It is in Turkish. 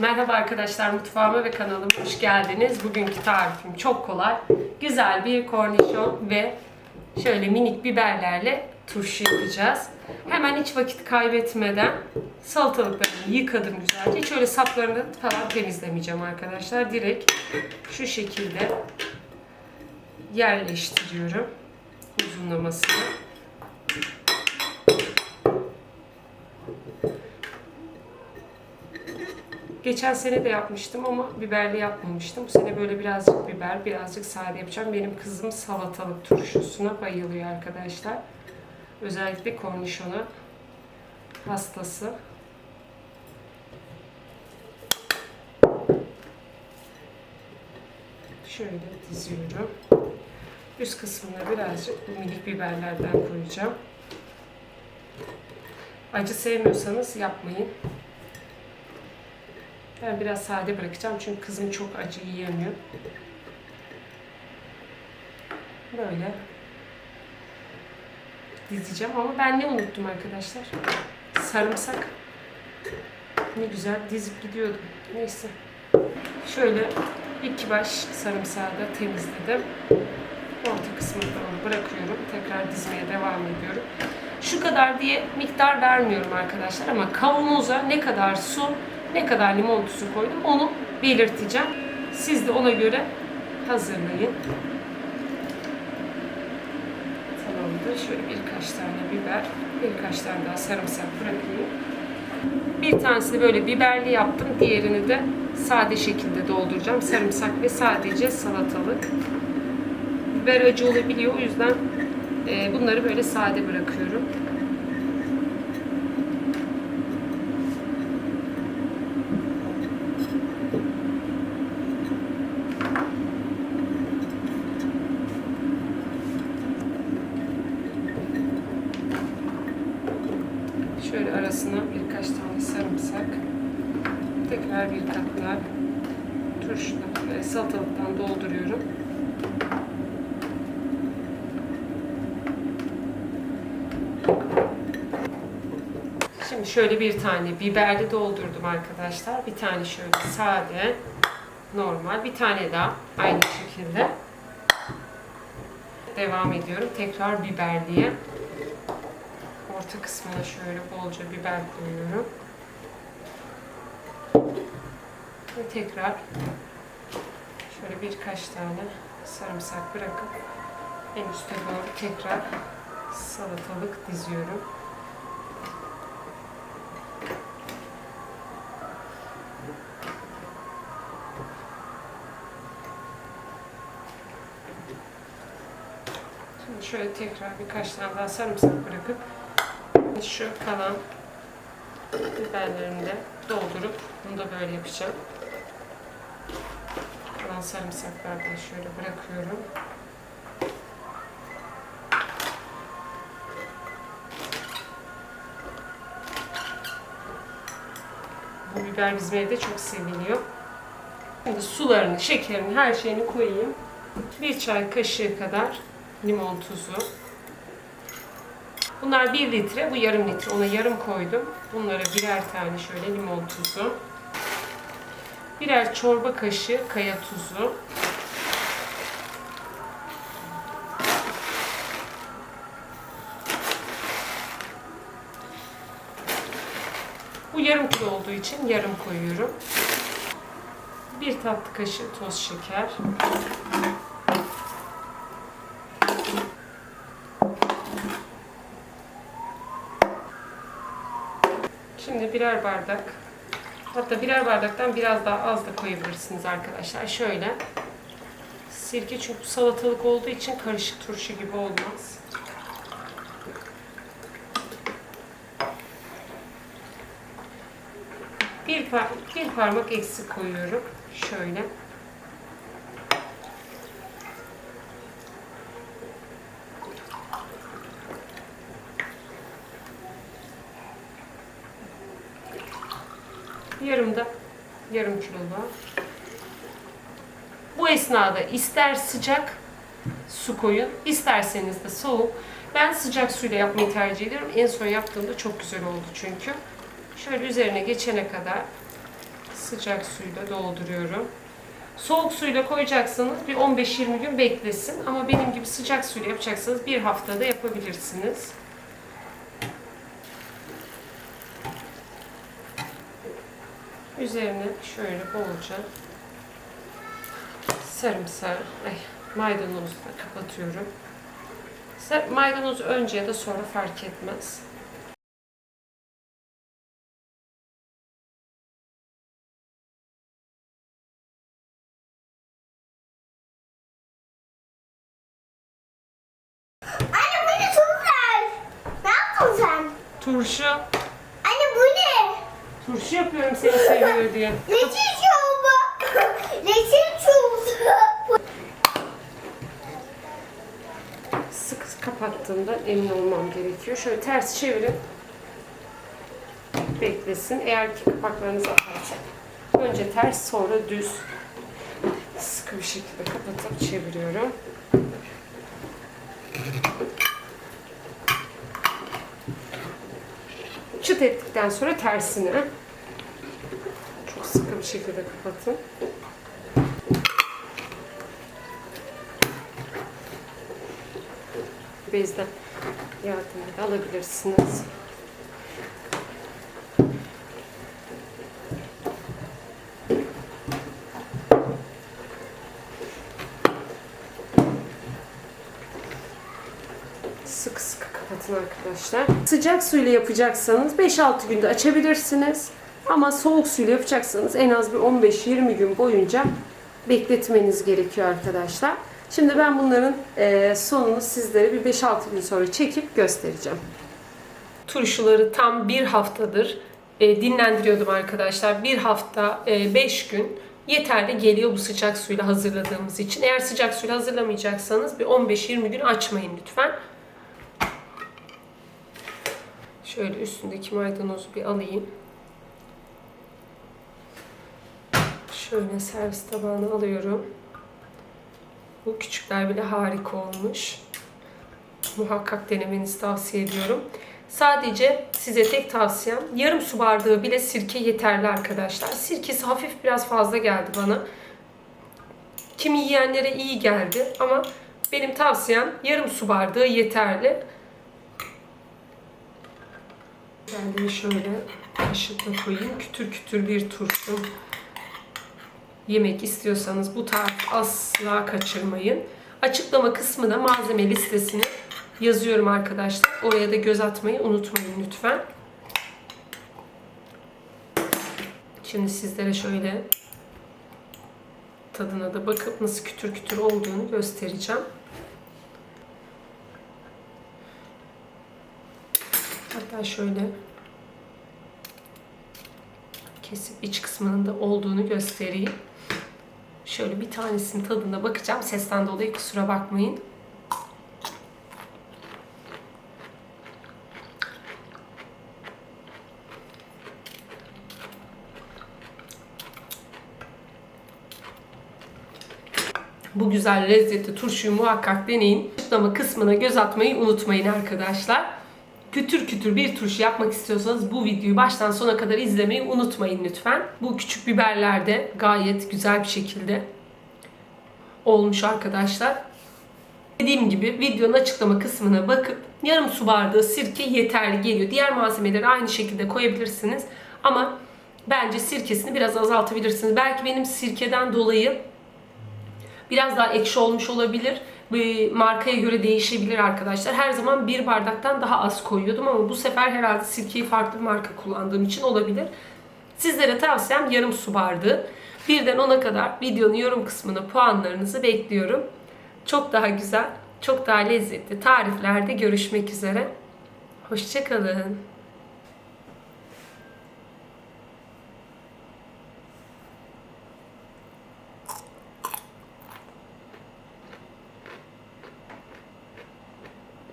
Merhaba arkadaşlar mutfağıma ve kanalıma hoş geldiniz. Bugünkü tarifim çok kolay. Güzel bir kornişon ve şöyle minik biberlerle turşu yapacağız. Hemen hiç vakit kaybetmeden salatalıklarımı yıkadım güzelce. Hiç öyle saplarını falan temizlemeyeceğim arkadaşlar. Direkt şu şekilde yerleştiriyorum uzunlamasını. Geçen sene de yapmıştım ama biberli yapmamıştım. Bu sene böyle birazcık biber, birazcık sade yapacağım. Benim kızım salatalık turşusuna bayılıyor arkadaşlar. Özellikle kornişona hastası. Şöyle diziyorum. Üst kısmına birazcık bu minik biberlerden koyacağım. Acı sevmiyorsanız yapmayın. Ben biraz sade bırakacağım çünkü kızım çok acı yiyemiyor. Böyle dizeceğim ama ben ne unuttum arkadaşlar? Sarımsak. Ne güzel dizip gidiyordum. Neyse. Şöyle iki baş sarımsağı da temizledim. Orta kısmını bırakıyorum. Tekrar dizmeye devam ediyorum. Şu kadar diye miktar vermiyorum arkadaşlar ama kavanoza ne kadar su, ne kadar limon tuzu koydum onu belirteceğim. Siz de ona göre hazırlayın. Tamamdır. Şöyle birkaç tane biber, birkaç tane daha sarımsak bırakayım. Bir tanesini böyle biberli yaptım. Diğerini de sade şekilde dolduracağım. Sarımsak ve sadece salatalık. Biber acı olabiliyor. O yüzden e, bunları böyle sade bırakıyorum. Şöyle arasına birkaç tane sarımsak. Tekrar bir kat daha turşudan ve salatalıktan dolduruyorum. Şimdi şöyle bir tane biberli doldurdum arkadaşlar. Bir tane şöyle sade, normal. Bir tane daha aynı şekilde. Devam ediyorum. Tekrar biberliye. Orta kısmına şöyle bolca biber koyuyorum. Ve tekrar şöyle birkaç tane sarımsak bırakıp en üste doğru tekrar salatalık diziyorum. Şimdi şöyle tekrar birkaç tane daha sarımsak bırakıp şu kalan biberlerimi de doldurup bunu da böyle yapacağım. Kalan sarımsakları da şöyle bırakıyorum. Bu biber bizim evde çok seviliyor. Şimdi sularını, şekerini, her şeyini koyayım. Bir çay kaşığı kadar limon tuzu. Bunlar 1 litre, bu yarım litre. Ona yarım koydum. Bunlara birer tane şöyle limon tuzu. Birer çorba kaşığı kaya tuzu. Bu yarım kilo olduğu için yarım koyuyorum. Bir tatlı kaşığı toz şeker. Şimdi birer bardak, hatta birer bardaktan biraz daha az da koyabilirsiniz arkadaşlar. Şöyle. Sirke çünkü salatalık olduğu için karışık turşu gibi olmaz. Bir, par bir parmak eksik koyuyorum. Şöyle. Yarım da yarım kilolu. Bu esnada ister sıcak su koyun, isterseniz de soğuk. Ben sıcak suyla yapmayı tercih ediyorum. En son yaptığımda çok güzel oldu çünkü. Şöyle üzerine geçene kadar sıcak suyla dolduruyorum. Soğuk suyla koyacaksanız bir 15-20 gün beklesin. Ama benim gibi sıcak suyla yapacaksanız bir haftada yapabilirsiniz. Üzerine şöyle bolca sarımsağı, ay, maydanozla kapatıyorum. Sa- Maydanoz önce ya da sonra fark etmez. Anne bu ne. Ne yaptın sen? Turşu. Turşu yapıyorum seni seviyor diye. Reçel çorba. Reçel çorbası. Sık kapattığımda emin olmam gerekiyor. Şöyle ters çevirip beklesin. Eğer ki kapaklarınızı atarsa. Önce ters sonra düz sıkı bir şekilde kapatıp çeviriyorum. Çıt ettikten sonra tersini bir şekilde kapatın. bezden yardımıyla alabilirsiniz. Sık sıkı kapatın arkadaşlar. Sıcak suyla yapacaksanız 5-6 günde açabilirsiniz. Ama soğuk suyla yapacaksanız en az bir 15-20 gün boyunca bekletmeniz gerekiyor arkadaşlar. Şimdi ben bunların e, sonunu sizlere bir 5-6 gün sonra çekip göstereceğim. Turşuları tam bir haftadır e, dinlendiriyordum arkadaşlar. Bir hafta 5 gün yeterli geliyor bu sıcak suyla hazırladığımız için. Eğer sıcak suyla hazırlamayacaksanız bir 15-20 gün açmayın lütfen. Şöyle üstündeki maydanozu bir alayım. Şöyle servis tabağına alıyorum. Bu küçükler bile harika olmuş. Muhakkak denemenizi tavsiye ediyorum. Sadece size tek tavsiyem yarım su bardağı bile sirke yeterli arkadaşlar. Sirkesi hafif biraz fazla geldi bana. Kimi yiyenlere iyi geldi ama benim tavsiyem yarım su bardağı yeterli. De şöyle kaşıkla koyayım. Kütür kütür bir turşu yemek istiyorsanız bu tarifi asla kaçırmayın. Açıklama kısmına malzeme listesini yazıyorum arkadaşlar. Oraya da göz atmayı unutmayın lütfen. Şimdi sizlere şöyle tadına da bakıp nasıl kütür kütür olduğunu göstereceğim. Hatta şöyle kesip iç kısmının da olduğunu göstereyim. Şöyle bir tanesinin tadına bakacağım. Sesten dolayı kusura bakmayın. Bu güzel lezzetli turşuyu muhakkak deneyin. Açıklama kısmına göz atmayı unutmayın arkadaşlar. Kütür kütür bir turşu yapmak istiyorsanız bu videoyu baştan sona kadar izlemeyi unutmayın lütfen. Bu küçük biberler de gayet güzel bir şekilde olmuş arkadaşlar. Dediğim gibi videonun açıklama kısmına bakıp yarım su bardağı sirke yeterli geliyor. Diğer malzemeleri aynı şekilde koyabilirsiniz. Ama bence sirkesini biraz azaltabilirsiniz. Belki benim sirkeden dolayı biraz daha ekşi olmuş olabilir. Bir markaya göre değişebilir arkadaşlar. Her zaman bir bardaktan daha az koyuyordum ama bu sefer herhalde sirkeyi farklı bir marka kullandığım için olabilir. Sizlere tavsiyem yarım su bardağı. Birden 10'a kadar videonun yorum kısmına puanlarınızı bekliyorum. Çok daha güzel, çok daha lezzetli tariflerde görüşmek üzere. Hoşçakalın.